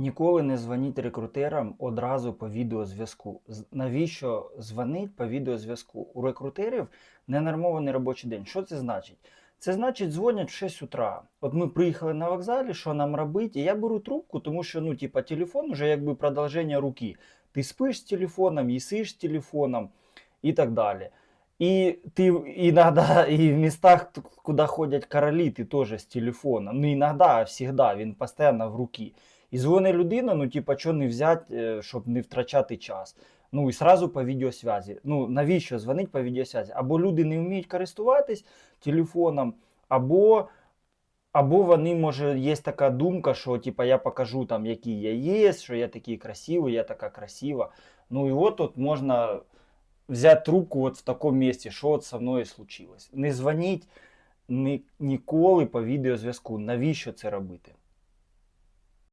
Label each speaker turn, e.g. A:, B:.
A: Ніколи не дзвоніть рекрутерам одразу по відеозв'язку. Навіщо дзвонить по відеозв'язку? У рекрутерів ненормований робочий день. Що це значить? Це значить, дзвонять в 6 утра. От ми приїхали на вокзалі, що нам робити? Я беру трубку, тому що ну, типа, телефон вже якби продовження руки. Ти спиш з телефоном, їсиш з телефоном і так далі. І ти іноді і в містах, куди ходять королі, ти теж з телефоном. Ну, іноді, а завжди, він постійно в руки. І дзвонить людина, ну, типа, що не взяти, е, щоб не втрачати час. Ну і сразу по відеосвязі. Ну навіщо дзвонить по відеосвязі? Або люди не вміють користуватись телефоном, або, або вони, може, є така думка, що типа я покажу там, який я є, що я такий красивий, я така красива. Ну і от от можна взяти трубку от в такому місці, що от со мною случилось. Не дзвоніть ні, ніколи по відеозв'язку. Навіщо це робити?